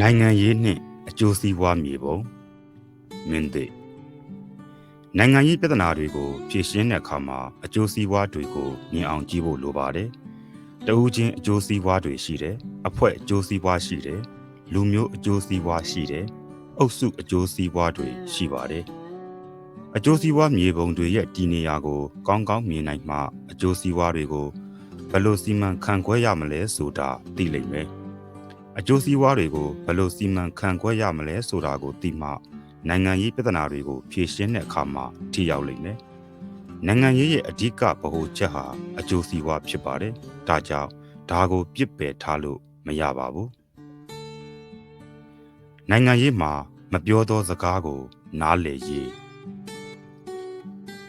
နိုင်ငံရေးနှင့်အကျိုးစီးပွားမြေပုံမင်းသိနိုင်ငံရေးပြဿနာတွေကိုဖြေရှင်းတဲ့အခါမှာအကျိုးစီးပွားတွေကိုမြင်အောင်ကြည့်ဖို့လိုပါတယ်။တဦးချင်းအကျိုးစီးပွားတွေရှိတယ်။အဖွဲ့အကျိုးစီးပွားရှိတယ်။လူမျိုးအကျိုးစီးပွားရှိတယ်။အုပ်စုအကျိုးစီးပွားတွေရှိပါတယ်။အကျိုးစီးပွားမြေပုံတွေရဲ့တည်နေရာကို ကောင်းကောင်းမြင်နိုင်မှအကျိုးစီးပွားတွေကိုဘယ်လိုစီမံခန့်ခွဲရမလဲဆိုတာသိလိမ့်မယ်။ အကျိုးစီးပွားတွေကိုဘယ်လိုစီမံခန့်ခွဲရမလဲဆိုတာကိုသိမှနိုင်ငံရေးပြဿနာတွေကိုဖြေရှင်းတဲ့အခါမှာထိရောက်လိမ့်မယ်။နိုင်ငံရေးရဲ့အဓိကဗဟိုချက်ဟာအကျိုးစီးပွားဖြစ်ပါတယ်။ဒါကြောင့်ဒါကိုပြစ်ပယ်ထားလို့မရပါဘူး။နိုင်ငံရေးမှာမပြောသောစကားကို နားလည်ရေး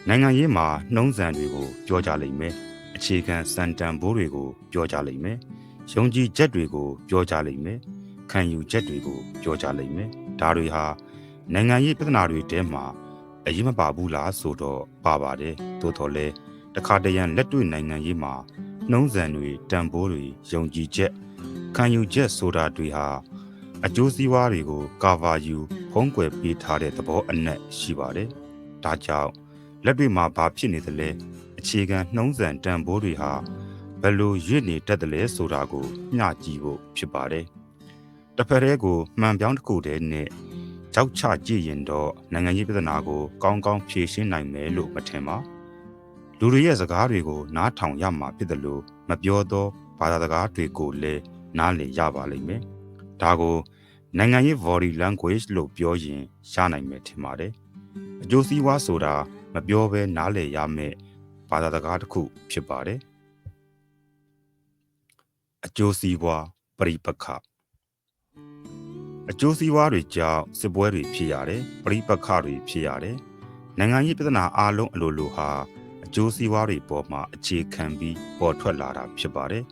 နိုင်ငံရေးမှာနှုံးစံတွေကို ပြောကြလိမ့်မယ်။အခြေခံစံတန်ဖိုးတွေကို ပြောကြလိမ့်မယ်။ ယုံကြည်ချက်တွေကိုပြောကြလိမ့်မယ်ခံယူချက်တွေကိုပြောကြလိမ့်မယ်ဒါတွေဟာနိုင်ငံရေးပြဿနာတွေတဲမှာအရေးမပါဘူးလားဆိုတော့ပါပါတယ်သို့တော်လဲတခါတရံလက်တွေ့နိုင်ငံရေးမှာနှုံးစံတွေတန်ဖိုးတွေယုံကြည်ချက်ခံယူချက်ဆိုတာတွေဟာအကျိုးစီးပွားတွေကိုကာဗာယူဖုံးကွယ်ပေးထားတဲ့သဘောအနက်ရှိပါတယ်ဒါကြောင့်လက်တွေ့မှာဘာဖြစ်နေသလဲအခြေခံနှုံးစံတန်ဖိုးတွေဟာ ဘယ်လိုရစ်နေတတ်တယ်လဲဆိုတာကိုမျှကြည့်ဖို့ဖြစ်ပါတယ်။တစ်ဖက်တည်းကိုမှန်ပြောင်းတစ်ခုတည်းနဲ့ကြောက်ချကြည့်ရင်တော့နိုင်ငံရေးပြဿနာကိုကောင်းကောင်းဖြေရှင်းနိုင်မယ်လို့မထင်ပါ။လူတွေရဲ့စကားတွေကိုနားထောင်ရမှာဖြစ်တယ်လို့မပြောတော့ဘာသာစကားတွေကိုလည်းနားလည်ရပါလိမ့်မယ်။ဒါကိုနိုင်ငံရေး body language လို့ပြောရင်ရှားနိုင်မယ်ထင်ပါတယ်။အကျိုးစီးပွားဆိုတာမပြောဘဲနားလည်ရမယ့်ဘာသာစကားတစ်ခုဖြစ်ပါတယ်။ အကျိုးစီးပွားပရိပခအကျိုးစီးပွားတွေကြောင့်စစ်ပွဲတွေဖြစ်ရတယ်ပရိပခတွေဖြစ်ရတယ်နိုင်ငံရေးပြဿနာအလုံးအလိုလိုဟာအကျိုးစီးပွားတွေပေါ်မှာအခြေခံပြီးပေါ်ထွက်လာတာဖြစ်ပါတယ်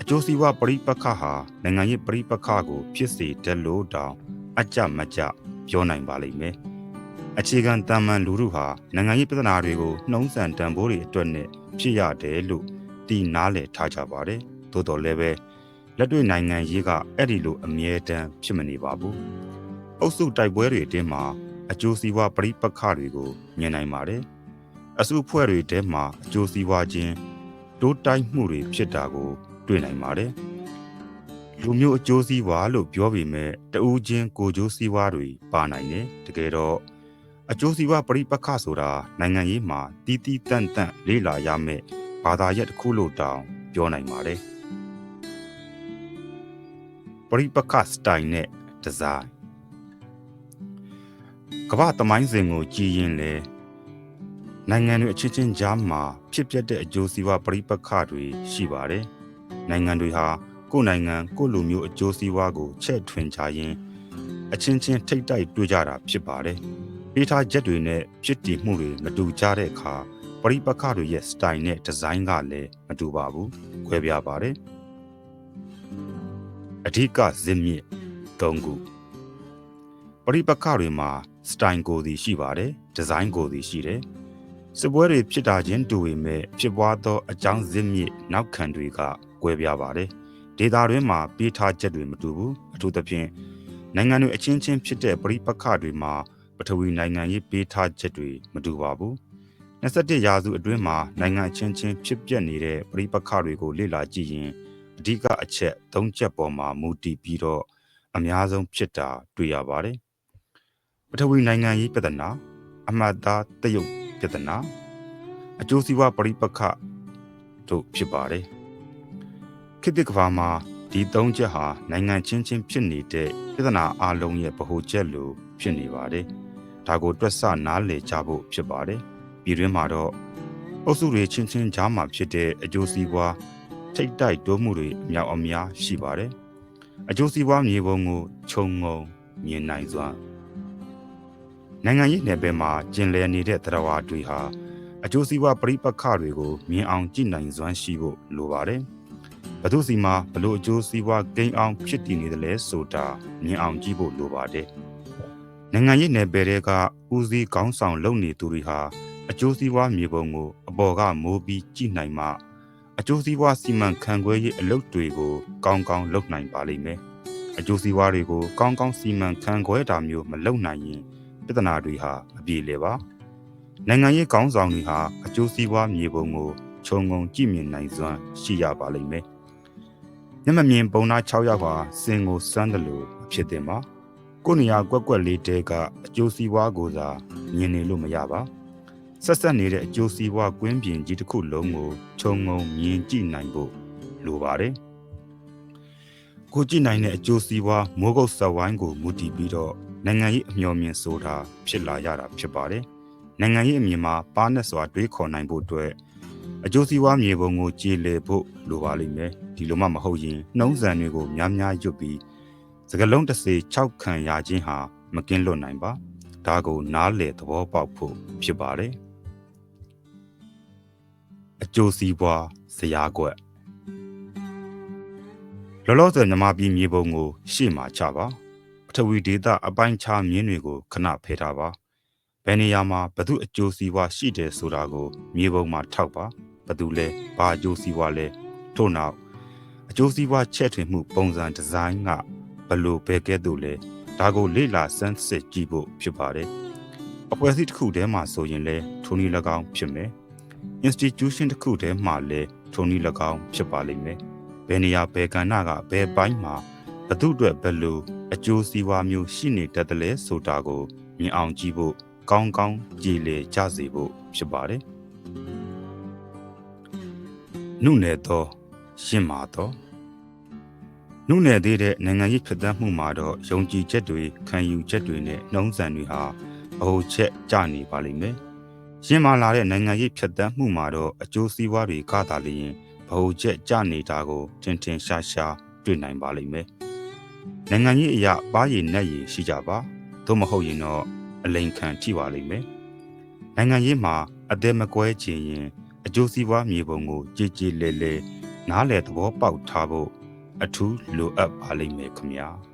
အကျိုးစီးပွားပရိပခဟာနိုင်ငံရေးပရိပခကိုဖြစ်စေတယ်လို့တောင်အကြမကြပြောနိုင်ပါလိမ့်မယ်အခြေခံတန်မှန်လူထုဟာနိုင်ငံရေးပြဿနာတွေကိုနှုံးဆန်တန်ဖိုးတွေအတွက်နဲ့ဖြစ်ရတယ်လို့တီနားလည်ထားကြပါတယ် သို့တော်လည်းပဲလက်တွေ့နိုင်ငံရေးကအဲ့ဒီလိုအမြဲတမ်းဖြစ်မနေပါဘူးအုပ်စုတိုက်ပွဲတွေတင်းမှာအကျိုးစီးပွားပြိပခတွေကိုမြင်နိုင်ပါတယ်အစုဖွဲ့တွေတဲမှာအကျိုးစီးပွားခြင်းတိုးတိုက်မှုတွေဖြစ်တာကို တွေ့နိုင်ပါတယ်လူမျိုးအကျိုးစီးပွားလို့ပြောပေမဲ့တဦးချင်းကိုကျိုးစီးပွားတွေပါနိုင်တယ်တကယ်တော့အကျိုးစီးပွားပြိပခဆိုတာနိုင်ငံရေးမှာတီးတီးတန့်တန့်လေးလာရမယ့်ဘာသာရပ်တစ်ခုလို့တောင်ပြောနိုင်ပါတယ် ပရိပကစတိုင်နဲ့ဒီဇိုင်းကမ္ဘာသမိုင်းစဉ်ကိုကြည်ရင်လေနိုင်ငံတွေအချင်းချင်းကြားမှာဖြစ်ပျက်တဲ့အကျိုးစီးပွားပရိပခတွေရှိပါတယ်နိုင်ငံတွေဟာကိုယ်နိုင်ငံကိုယ်လူမျိုးအကျိုးစီးပွားကိုချဲ့ထွင်ကြရင်အချင်းချင်းထိတ်တိုက်တွေ့ကြတာဖြစ်ပါတယ်ပေးထားချက်တွေနဲ့ဖြစ်တည်မှုတွေမတူကြတဲ့အခါပရိပခတွေရဲ့စတိုင်နဲ့ဒီဇိုင်းကလည်းမတူပါဘူးခွဲပြားပါတယ် အဓိကဇစ်မြစ်၃ခုပရိပခတွေမှာစတိုင်ကိုစီရှိပါတယ်ဒီဇိုင်းကိုစီရှိတယ်စစ်ပွဲတွေဖြစ်တာချင်းတူပေမဲ့ဖြစ်ပွားသောအကြောင်းဇစ်မြစ်နောက်ခံတွေကကွဲပြားပါတယ်ဒေတာတွင်းမှာပေးထားချက်တွေမတူဘူးအထူးသဖြင့်နိုင်ငံတွေအချင်းချင်းဖြစ်တဲ့ပရိပခတွေမှာပထဝီနိုင်ငံရေးပေးထားချက်တွေမတူပါဘူး21ရာစုအတွင်းမှာနိုင်ငံချင်းချင်းဖြစ်ပျက်နေတဲ့ပရိပခတွေကိုလေ့လာကြည့်ရင် အဓိကအချက်၃ချက်ပေါ်မှာမူတည်ပြီးတော့အများဆုံးဖြစ်တာတွေ့ရပါတယ်ပထဝီနိုင်ငံရေးပြဿနာအမှတ်သားတရုတ်ပြဿနာအကျိုးစီးပွားပရိပခတို့ဖြစ်ပါတယ်ခေတ်သစ်ကဘာမှာဒီ၃ချက်ဟာနိုင်ငံချင်းချင်းဖြစ်နေတဲ့ပြဿနာအလုံးရဲ့ဗဟိုချက်လိုဖြစ်နေပါတယ်ဒါကိုတွက်ဆနားလည်ကြဖို့ဖြစ်ပါတယ်ပြည်တွင်းမှာတော့အုပ်စုတွေချင်းချင်းကြားမှာဖြစ်တဲ့အကျိုးစီးပွား ထိတ်တိုက်တိုးမှုတွေအများအများရှိပါတယ်။အကျိုးစီးပွားမြေပုံကိုခြုံငုံမြင်နိုင်စွာနိုင်ငံရေးနယ်ပယ်မှာကျင်လည်နေတဲ့တရားတွေဟာအကျိုးစီးပွားပြိပခတွေကိုမြင်အောင်ကြည့်နိုင်စွမ်းရှိဖို့လိုပါတယ်။ဘသူစီမှာဘလို့အကျိုးစီးပွားဂိမ်းအောင်ဖြစ်တည်နေတယ်လဲဆိုတာမြင်အောင်ကြည့်ဖို့လိုပါတယ်။နိုင်ငံရေးနယ်ပယ်တွေကဦးစီးကောင်းဆောင်လုပ်နေသူတွေဟာအကျိုးစီးပွားမြေပုံကိုအပေါ်ကမိုးပြီးကြည့်နိုင်မှ အကျိုးစီးပွားစီမံခန့်ခွဲရေးအလုပ်တွေကိုကောင်းကောင်းလုပ်နိုင်ပါလိမ့်မယ်။အအကျိုးစီးပွားတွေကိုကောင်းကောင်းစီမံခန့်ခွဲတာမျိုးမလုပ်နိုင်ရင်ပြဿနာတွေဟာအပြေလေပါနိုင်ငံရေးကောင်းဆောင်တွေဟာအကျိုးစီးပွားမြေပုံကိုခြုံငုံကြည့်မြင်နိုင်စွမ်းရှိရပါလိမ့်မယ်မျက်မမြင်ပုံနာ6ယောက်ဟာစင်ကိုစမ်းတယ်လို့ဖြစ်တင်ပါကိုနေရာကွက်ကွက်လေးတဲကအကျိုးစီးပွားကိုသာမြင်နေလို့မရပါ ဆက်ဆက်နေတဲ့အကျိုးစီးပွားကွင်းပြင်ကြီးတစ်ခုလုံးကိုခြုံငုံမြင်ကြည့်နိုင်ဖို့လိုပါတယ်ကိုကြည့်နိုင်တဲ့အကျိုးစီးပွားမိုးကုတ်စဝိုင်းကိုမူတည်ပြီးတော့နိုင်ငံရေးအမျှော်မြင်ဆိုတာဖြစ်လာရတာဖြစ်ပါတယ်နိုင်ငံရေးအမြင်မှာပါနဲ့စွာတွေးခေါ်နိုင်ဖို့အတွက်အကျိုးစီးပွားမြေပုံကိုကြည်လေဖို့လိုပါလိမ့်မယ်ဒီလိုမှမဟုတ်ရင်နှုံးစံတွေကိုများများရွတ်ပြီးစကလုံးတစ်စေ6ခံရခြင်းဟာမကင်းလွတ်နိုင်ပါဒါကိုနားလေသဘောပေါက်ဖို့ဖြစ်ပါတယ်အ ကျိုးစီးပွားဇရာကွက်လောလောဆယ်မြန်မာပြည်မြေပုံကို ရှေ့မှာချပါပထဝီဒေတာအပိုင်းခြားမြင်းတွေကိုခဏဖယ်ထားပါဘယ်နေရာမှာဘသူအကျိုးစီးပွားရှိတယ်ဆိုတာကို မြေပုံမှာထောက်ပါဘသူလဲဘာအကျိုးစီးပွားလဲထို့နောက်အကျိုးစီးပွားချက်ထွင်မှုပုံစံဒီဇိုင်းကဘလို့ဘယ်ကဲ့သို့လဲဒါကိုလေ့လာစမ်းစစ်ကြည့်ဖို့ဖြစ်ပါတယ်အဖွဲ့အစည်းတစ်ခုတည်းမှာဆိုရင်လဲထိုနည်း၎င်းဖြစ်မယ် institution တစ်ခုတည်းမှာလဲထိုနည်း၎င်းဖြစ်ပါလိမ့်မယ်ဘယ်နေရာဘယ်ကဏ္ဍကဘယ်ပိုင်းမှာဘသူအတွက်ဘယ်လိုအကျိုးစီးပွားမျိုးရှိနေတတ်တယ်လဲဆိုတာကိုမြင်အောင်ကြည့်ဖို့ကောင်းကောင်းကြည်လေကြစေဖို့ဖြစ်ပါတယ်။နုနယ်သောရှင်းမာသောနုနယ်သေးတဲ့နိုင်ငံရေးဖြစ်တတ်မှုမှာတော့ယုံကြည်ချက်တွေခံယူချက်တွေနဲ့နှုံးစံတွေဟာအဟုတ်ချက်ကြနေပါလိမ့်မယ်။ ရှင်းမာလာတဲ့နိုင်ငံရေးဖြစ်တတ်မှုမှာတော့အကျိုးစီးပွားတွေကသာလျင်ဘဟုချက်ကြနေတာကိုတင်တင်ရှားရှားတွေ့နိုင်ပါလိမ့်မယ်။နိုင်ငံရေးအရာပါရည်နဲ့ရည်ရှိကြပါ။သို့မဟုတ်ရင်တော့အလိန်ခံထိပါလိမ့်မယ်။နိုင်ငံရေးမှာအသက်မကွဲချင်ရင်အကျိုးစီးပွားမြေပုံကိုကြည်ကြည်လဲလဲနားလည်သဘောပေါက်ထားဖို့အထူးလိုအပ်ပါလိမ့်မယ်ခင်ဗျာ။